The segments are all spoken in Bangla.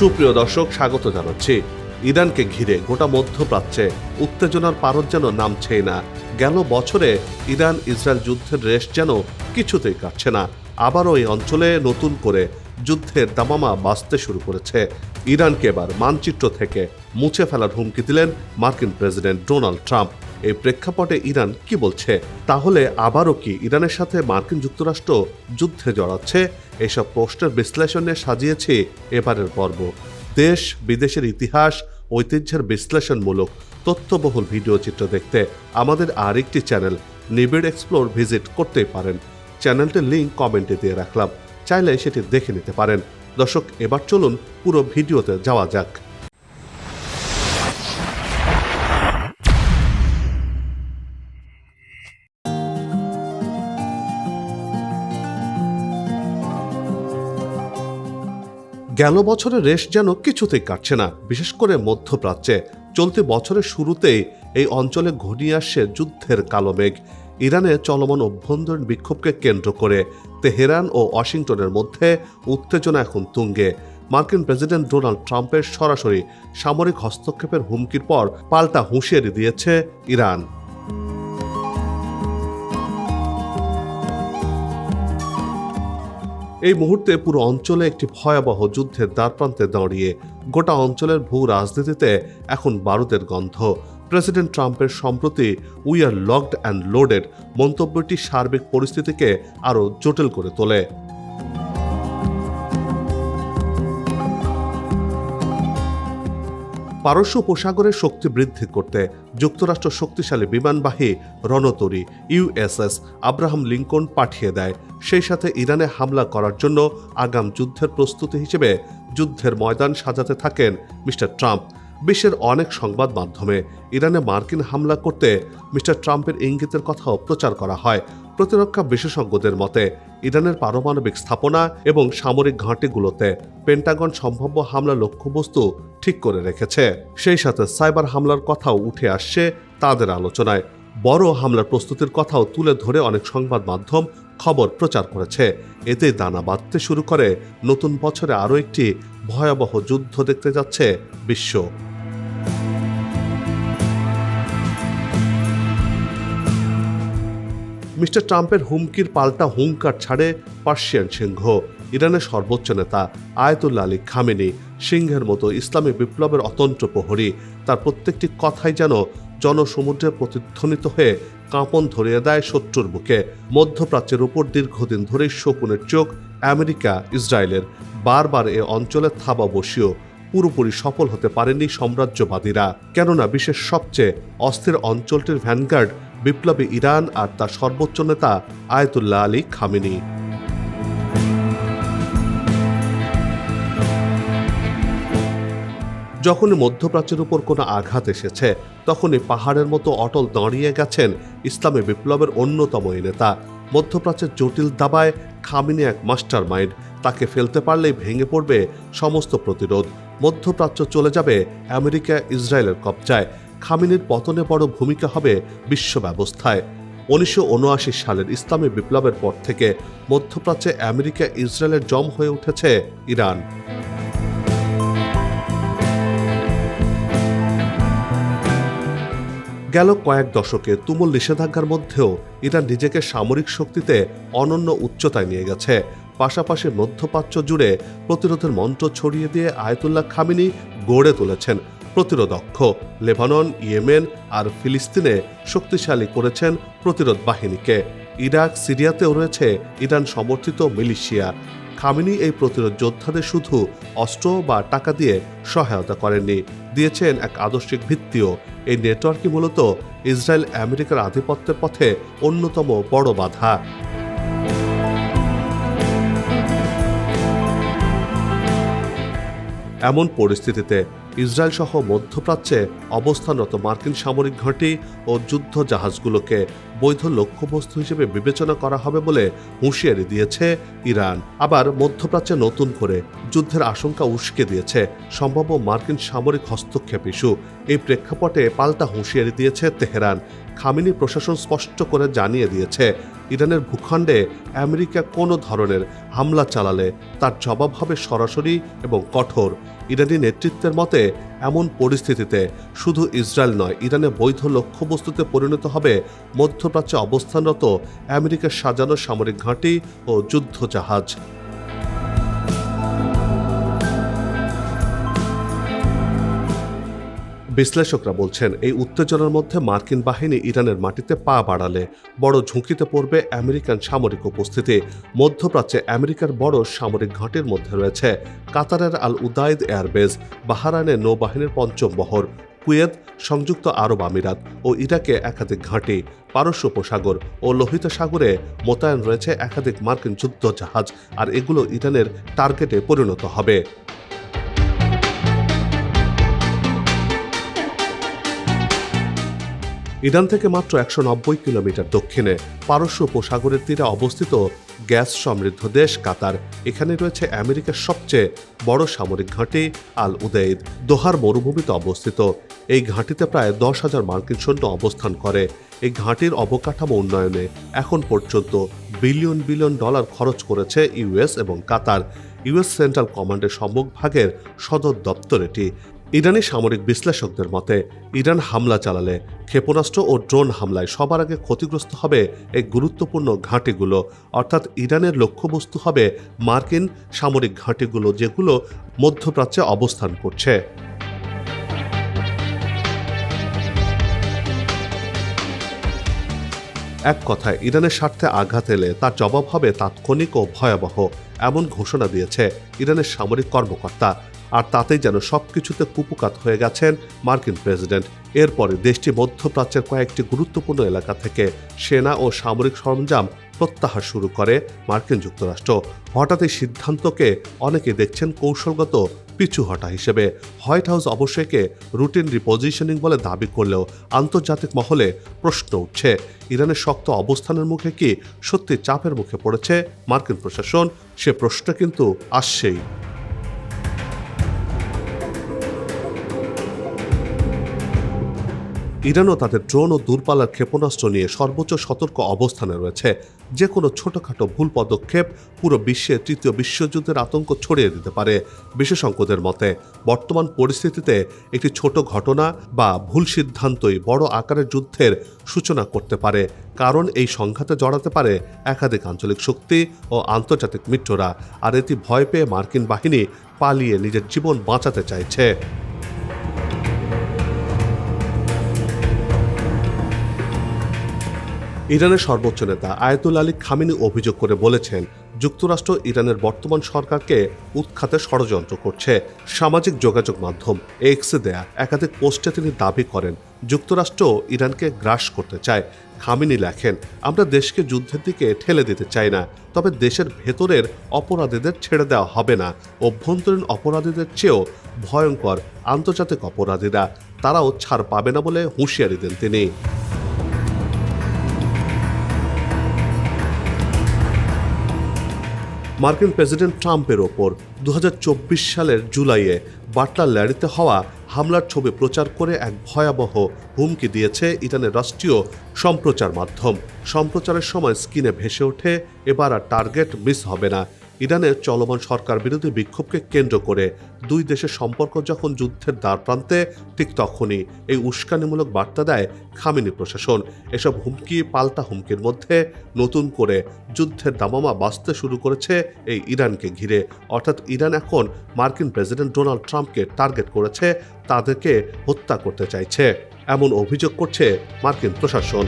সুপ্রিয় দর্শক, স্বাগত জানাচ্ছি। ইরানকে ঘিরে গোটা মধ্যপ্রাচ্যে উত্তেজনার পারদ যেন নামছেই না। গেল বছরে ইরান ইসরায়েল যুদ্ধের রেশ যেন কিছুতেই কাটছে না। আবারও এই অঞ্চলে নতুন করে যুদ্ধের দামামা বাঁচতে শুরু করেছে। ইরানকে এবার মানচিত্র থেকে মুছে ফেলার হুমকি দিলেন মার্কিন প্রেসিডেন্ট ডোনাল্ড ট্রাম্প। এই প্রেক্ষাপটে ইরান কি বলছে? তাহলে আবারও কি ইরানের সাথে মার্কিন যুক্তরাষ্ট্র যুদ্ধে জড়াচ্ছে? এসব পোস্টার বিশ্লেষণে সাজিয়েছে এবারের পর্ব। দেশ, বিদেশের ইতিহাস, ঐতিহ্যের বিশ্লেষণমূলক, তথ্যবহুল ভিডিও চিত্র দেখতে আমাদের আরেকটি চ্যানেল, নিবিড় এক্সপ্লোর ভিজিট করতেই পারেন। চ্যানেলটির লিঙ্ক কমেন্টে দিয়ে রাখলাম। চাইলে সেটি দেখে নিতে পারেন। দর্শক, এবার চলুন পুরো ভিডিওতে যাওয়া যাক। গেল বছরের রেশ যেন কিছুতেই কাটছে না, বিশেষ করে মধ্যপ্রাচ্যে। চলতি বছরের শুরুতেই এই অঞ্চলে ঘনিয়ে আসছে যুদ্ধের কালো মেঘ। ইরানে চলমান অভ্যন্তরীণ বিক্ষোভকে কেন্দ্র করে তেহরান ও ওয়াশিংটনের মধ্যে উত্তেজনা এখন তুঙ্গে। মার্কিন প্রেসিডেন্ট ডোনাল্ড ট্রাম্পের সরাসরি সামরিক হস্তক্ষেপের হুমকির পর পাল্টা হুঁশিয়ারি দিয়েছে ইরান। এই মুহূর্তে পুরো অঞ্চলে একটি ভয়াবহ যুদ্ধের দ্বারপ্রান্তে দাঁড়িয়ে গোটা অঞ্চলের ভূ রাজনীতিতে এখন বারুদের গন্ধ। প্রেসিডেন্ট ট্রাম্পের সম্প্রতি we are locked and loaded মন্তব্যটি সার্বিক পরিস্থিতিকে আরও জটিল করে তোলে। পারস্য উপসাগরের শক্তি বৃদ্ধি করতে যুক্তরাষ্ট্র শক্তিশালী বিমানবাহী রণতরী ইউএসএস আব্রাহাম লিঙ্কন পাঠিয়ে দেয়। সেই সাথে ইরানে হামলা করার জন্য আগাম যুদ্ধের প্রস্তুতি হিসেবে যুদ্ধের ময়দান সাজাতে থাকেন মিস্টার ট্রাম্প। বিশ্বের অনেক সংবাদ মাধ্যমে ইরানে মার্কিন হামলা করতে মিস্টার ট্রাম্পের ইঙ্গিতের কথাও প্রচার করা হয়। প্রতিরক্ষা বিশেষজ্ঞদের মতে, ইরানের পারমাণবিক স্থাপনা এবং সামরিক ঘাঁটিগুলোতে পেন্টাগন সম্ভাব্য হামলা লক্ষ্যবস্তু ঠিক করে রেখেছে। সেই সাথে সাইবার হামলার কথাও উঠে আসছে তাদের আলোচনায়। বড় হামলার প্রস্তুতির কথাও তুলে ধরে অনেক সংবাদ মাধ্যম খবর প্রচার করেছে। এতে দানা বাঁধতে শুরু করে, নতুন বছরে আরও একটি ভয়াবহ যুদ্ধ দেখতে যাচ্ছে বিশ্ব। মিস্টার ট্রাম্পের হুমকির পাল্টা হুঙ্কার ছাড়ে পার্সিয়ান সিংহ। ইরানের সর্বোচ্চ নেতা আয়তুল্লা আলী খামেনি সিংহের মতো ইসলামী বিপ্লবের অতন্ত্র প্রহরী। তার প্রত্যেকটি কথাই যেন জনসমুদ্রে প্রতিধ্বনিত হয়ে কাঁপন ধরিয়ে দেয় শত্রুর বুকে। মধ্যপ্রাচ্যের উপর দীর্ঘদিন ধরে শকুনের চোখ আমেরিকা, ইসরায়েলের বারবার এ অঞ্চলে থাবা বসিয়েও পুরোপুরি সফল হতে পারেনি সাম্রাজ্যবাদীরা। কেননা বিশ্বের সবচেয়ে অস্থির অঞ্চলটির ভ্যানগার্ড বিপ্লবী ইরান আর তার সর্বোচ্চ নেতা আয়তুল্লাহ আলী খামিনি। যখনই মধ্যপ্রাচ্যের উপর কোনো আঘাত এসেছে, তখনই পাহাড়ের মতো অটল দাঁড়িয়ে গেছেন ইসলামী বিপ্লবের অন্যতম নেতা। মধ্যপ্রাচ্যের জটিল দাবায় খামিনি এক মাস্টার মাইন্ড তাকে ফেলতে পারলেই ভেঙে পড়বে সমস্ত প্রতিরোধ। মধ্যপ্রাচ্য চলে যাবে আমেরিকা ইসরায়েলের কবজায়। খামিনির পতনে বড় ভূমিকা হবে বিশ্ব ব্যবস্থায়। উনিশশো উনআশি সালের ইসলামী বিপ্লবের পর থেকে মধ্যপ্রাচ্যে আমেরিকা ইসরায়েলের জম হয়ে উঠেছে ইরান। গেল কয়েক দশকে তুমুল নিষেধাজ্ঞার মধ্যেও ইরান নিজেকে সামরিক শক্তিতে অনন্য উচ্চতায় নিয়ে গেছে। পাশাপাশি মধ্যপ্রাচ্য জুড়ে প্রতিরোধের মন্ত্র ছড়িয়ে দিয়ে আয়তুল্লাহ খামিনি গড়ে তুলেছেন। প্রতিরোধক্ষ লেবানন, ইয়েমেন আর ফিলিস্তিনে শক্তিশালী করেছেন প্রতিরোধ বাহিনীকে। ইরাক, সিরিয়াতেও রয়েছে ইরান সমর্থিত মিলিশিয়া। খামিনি এই প্রতিরোধ যোদ্ধাদের শুধু অস্ত্র বা টাকা দিয়ে সহায়তা করেননি, দিয়েছেন এক আদর্শিক ভিত্তিও। এই নেটওয়ার্কই মূলত ইসরায়েল আমেরিকার আধিপত্যের পথে অন্যতম বড় বাধা। এমন পরিস্থিতিতে ইসরায়েল সহ মধ্যপ্রাচ্যে অবস্থানরত মার্কিন সামরিক ঘাঁটি ও যুদ্ধ জাহাজগুলোকে বৈধ লক্ষ্যবস্তু হিসেবে বিবেচনা করা হবে বলে হুঁশিয়ারি দিয়েছে ইরান। আবার মধ্যপ্রাচ্যে নতুন করে যুদ্ধের আশঙ্কা উস্কে দিয়েছে সম্ভাব্য মার্কিন সামরিক হস্তক্ষেপ ইস্যু। এই প্রেক্ষাপটে পাল্টা হুঁশিয়ারি দিয়েছে তেহরান। খামিনি প্রশাসন স্পষ্ট করে জানিয়ে দিয়েছে, ইরানের ভূখণ্ডে আমেরিকা কোনো ধরনের হামলা চালালে তার জবাব হবে সরাসরি এবং কঠোর। ইরানি নেতৃত্বের মতে এমন পরিস্থিতিতে শুধু ইসরায়েল নয় ইরানের বৈধ লক্ষ্যবস্তুতে পরিণত হবে মধ্যপ্রাচ্যে অবস্থানরত আমেরিকার সাজানো সামরিক ঘাঁটি ও যুদ্ধ জাহাজ বিশ্লেষকরা বলছেন, এই উত্তেজনার মধ্যে মার্কিন বাহিনী ইরানের মাটিতে পা বাড়ালে বড় ঝুঁকিতে পড়বে আমেরিকান সামরিক উপস্থিতি। মধ্যপ্রাচ্যে আমেরিকার বড় সামরিক ঘাঁটির মধ্যে রয়েছে কাতারের আল উদাইদ এয়ারবেস বাহারানের নৌবাহিনীর পঞ্চম বহর, কুয়েত, সংযুক্ত আরব আমিরাত ও ইরাকে একাধিক ঘাঁটি, পারস্য উপসাগর ও লোহিত সাগরে মোতায়েন রয়েছে একাধিক মার্কিন যুদ্ধ জাহাজ আর এগুলো ইরানের টার্গেটে পরিণত হবে। ইরান থেকে মাত্র একশো নব্বই কিলোমিটার দক্ষিণে পারস্য উপসাগরের তীরে অবস্থিত গ্যাস সমৃদ্ধ দেশ কাতার। এখানে রয়েছে আমেরিকার সবচেয়ে বড় সামরিক ঘাঁটি আল উদেইদ, দোহার মরুভূমিতে অবস্থিত। এই ঘাঁটিতে প্রায় দশ হাজার মার্কিন সৈন্য অবস্থান করে। এই ঘাঁটির অবকাঠামো উন্নয়নে এখন পর্যন্ত বিলিয়ন বিলিয়ন ডলার খরচ করেছে ইউএস এবং কাতার। ইউএস সেন্ট্রাল কমান্ডের সম্মুখভাগের সদর দপ্তর এটি। ইরানি সামরিক বিশ্লেষকদের মতে, ইরান হামলা চালালে ক্ষেপণাস্ত্র ও ড্রোন হামলায় সবার আগে ক্ষতিগ্রস্ত হবে এই গুরুত্বপূর্ণ ঘাঁটিগুলো। অর্থাৎ ইরানের লক্ষ্যবস্তু হবে মার্কিন সামরিক ঘাঁটিগুলো যেগুলো মধ্যপ্রাচ্যে অবস্থান করছে। এক কথায়, ইরানের স্বার্থে আঘাত এলে তার জবাব হবে তাৎক্ষণিক ও ভয়াবহ, এমন ঘোষণা দিয়েছে ইরানের সামরিক কর্মকর্তা আর তাতেই যেন সব কিছুতে কুপুকাত হয়ে গেছেন মার্কিন প্রেসিডেন্ট। এরপরে দেশটি মধ্যপ্রাচ্যের কয়েকটি গুরুত্বপূর্ণ এলাকা থেকে সেনা ও সামরিক সরঞ্জাম প্রত্যাহার শুরু করে মার্কিন যুক্তরাষ্ট্র। হঠাৎ এই সিদ্ধান্তকে অনেকে দেখছেন কৌশলগত পিছু হটা হিসেবে। হোয়াইট হাউস অবশ্যইকে রুটিন রিপোজিশনিং বলে দাবি করলেও আন্তর্জাতিক মহলে প্রশ্ন উঠছে, ইরানের শক্ত অবস্থানের মুখে কি সত্যি চাপের মুখে পড়েছে মার্কিন প্রশাসন? সে প্রশ্ন কিন্তু আসছেই। ইরানও তাদের ড্রোন ও দূরপাল্লার ক্ষেপণাস্ত্র নিয়ে সর্বোচ্চ সতর্ক অবস্থানে রয়েছে। যে কোনো ছোটখাটো ভুল পদক্ষেপ পুরো বিশ্বে তৃতীয় বিশ্বযুদ্ধের আতঙ্ক ছড়িয়ে দিতে পারে। বিশেষজ্ঞদের মতে, বর্তমান পরিস্থিতিতে একটি ছোট ঘটনা বা ভুল সিদ্ধান্তই বড় আকারের যুদ্ধের সূচনা করতে পারে। কারণ এই সংঘাতে জড়াতে পারে একাধিক আঞ্চলিক শক্তি ও আন্তর্জাতিক মিত্ররা। আর এটি ভয় পেয়ে মার্কিন বাহিনী পালিয়ে নিজের জীবন বাঁচাতে চাইছে। ইরানের সর্বোচ্চ নেতা আয়াতুল আলী খামিনি অভিযোগ করে বলেছেন, যুক্তরাষ্ট্র ইরানের বর্তমান সরকারকে উৎখাতে ষড়যন্ত্র করছে। সামাজিক যোগাযোগ মাধ্যম এক্সে দেয়া একাধিক পোস্টে তিনি দাবি করেন, যুক্তরাষ্ট্র ইরানকে গ্রাস করতে চায়। খামিনি লেখেন, আমরা দেশকে যুদ্ধের দিকে ঠেলে দিতে চাই না, তবে দেশের ভেতরের অপরাধীদের ছেড়ে দেওয়া হবে না। অভ্যন্তরীণ অপরাধীদের চেয়েও ভয়ঙ্কর আন্তর্জাতিক অপরাধীরা, তারাও ছাড় পাবে না বলে হুঁশিয়ারি দেন তিনি। মার্কিন প্রেসিডেন্ট ট্রাম্পের ওপর দু হাজার চব্বিশ সালের জুলাইয়ে বাটলার ল্যারিতে হওয়া হামলার ছবি প্রচার করে এক ভয়াবহ হুমকি দিয়েছে ইরানের রাষ্ট্রীয় সম্প্রচার মাধ্যম। সম্প্রচারের সময় স্কিনে ভেসে ওঠে, এবার আর টার্গেট মিস হবে না। ইরানের চলমান সরকার বিরোধী বিক্ষোভকে কেন্দ্র করে দুই দেশের সম্পর্ক যখন যুদ্ধের দ্বার প্রান্তে, ঠিক তখনই এই উস্কানিমূলক বার্তা দেয় খামিনি প্রশাসন। এসব হুমকি, পাল্টা হুমকির মধ্যে নতুন করে যুদ্ধের দামামা বাঁচতে শুরু করেছে এই ইরানকে ঘিরে। অর্থাৎ ইরান এখন মার্কিন প্রেসিডেন্ট ডোনাল্ড ট্রাম্পকে টার্গেট করেছে, তাদেরকে হত্যা করতে চাইছে। এমন অভিযোগ করছে মার্কিন প্রশাসন।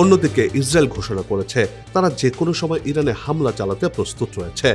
অন্যদিকে ইসরায়েল ঘোষণা করেছে, তারা যে কোনো সময় ইরানে হামলা চালাতে প্রস্তুত রয়েছে।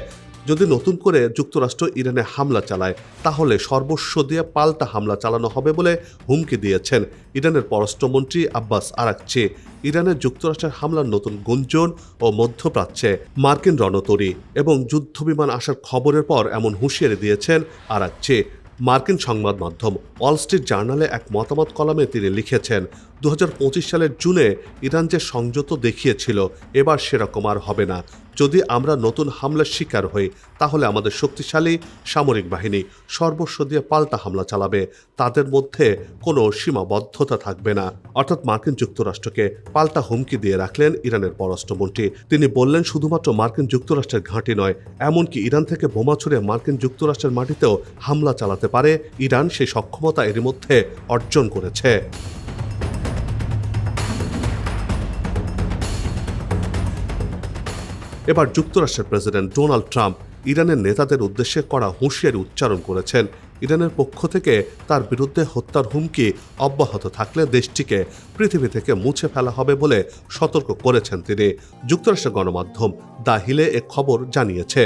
যদি নতুন করে যুক্তরাষ্ট্র ইরানে হামলা চালায়, তাহলে সর্বস্ব দিয়ে পাল্টা হামলা চালানো হবে বলে হুমকি দিয়েছেন ইরানের পররাষ্ট্রমন্ত্রী আব্বাস আরাকচি। ইরানের যুক্তরাষ্ট্রের হামলার নতুন গুঞ্জন ও মধ্যপ্রাচ্যে মার্কিন রণতরী এবং যুদ্ধবিমান আসার খবরের পর এমন হুঁশিয়ারি দিয়েছেন আরাকচি। মার্কিন সংবাদ মাধ্যম ওয়াল স্ট্রিট জার্নালে এক মতামত কলামে তিনি লিখেছেন দু হাজার পঁচিশ সালের জুনে ইরান যে সংযত দেখিয়েছিল, এবার সেরকম আর হবে না। যদি আমরা নতুন হামলার শিকার হই, তাহলে আমাদের শক্তিশালী সামরিক বাহিনী সর্বস্ব দিয়ে পাল্টা হামলা চালাবে। তাদের মধ্যে কোনো সীমাবদ্ধতা থাকবে না। অর্থাৎ মার্কিন যুক্তরাষ্ট্রকে পাল্টা হুমকি দিয়ে রাখলেন ইরানের পররাষ্ট্রমন্ত্রী। তিনি বললেন, শুধুমাত্র মার্কিন যুক্তরাষ্ট্রের ঘাঁটি নয়, এমনকি ইরান থেকে বোমা ছুড়ে মার্কিন যুক্তরাষ্ট্রের মাটিতেও হামলা চালাতে পারে। ইরান সেই সক্ষমতা এর মধ্যে অর্জন করেছে। এবার যুক্তরাষ্ট্রের প্রেসিডেন্ট ডোনাল্ড ট্রাম্প ইরানের নেতাদের উদ্দেশ্যে করা হুঁশিয়ারি উচ্চারণ করেছেন। ইরানের পক্ষ থেকে তার বিরুদ্ধে হত্যার হুমকি অব্যাহত থাকলে দেশটিকে পৃথিবী থেকে মুছে ফেলা হবে বলে সতর্ক করেছেন তিনি। যুক্তরাষ্ট্রের গণমাধ্যম দা হিলে এ খবর জানিয়েছে।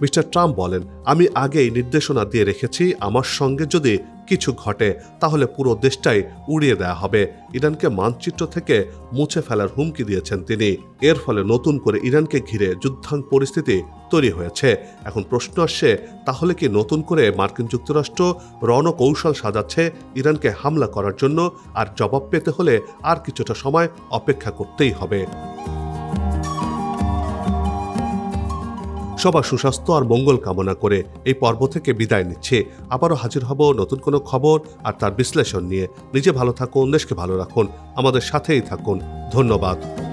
মিস্টার ট্রাম্প বলেন, আমি আগেই নির্দেশনা দিয়ে রেখেছি, আমার সঙ্গে যদি কিছু ঘটে, তাহলে পুরো দেশটাই উড়িয়ে দেওয়া হবে। ইরানকে মানচিত্র থেকে মুছে ফেলার হুমকি দিয়েছেন তিনি। এর ফলে নতুন করে ইরানকে ঘিরে যুদ্ধাং পরিস্থিতি তৈরি হয়েছে। এখন প্রশ্ন আসছে, তাহলে কি নতুন করে মার্কিন যুক্তরাষ্ট্র রণকৌশল সাজাচ্ছে ইরানকে হামলা করার জন্য? আর জবাব পেতে হলে আর কিছুটা সময় অপেক্ষা করতেই হবে। সবার সুস্বাস্থ্য আর মঙ্গল কামনা করে এই পর্ব থেকে বিদায় নিচ্ছে। আবারও হাজির হব নতুন কোনো খবর আর তার বিশ্লেষণ নিয়ে। নিজে ভালো থাকুন, দেশকে ভালো রাখুন। আমাদের সাথেই থাকুন। ধন্যবাদ।